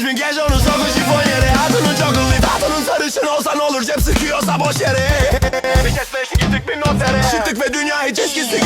resmin genç onu soku şifon yere. Hatunun çok hızlı tatlının sarışın olsa ne olur? Cep sıkıyorsa boş yere. Bir kez beşin gittik bir notere. Çıktık ve dünya hiç eskisi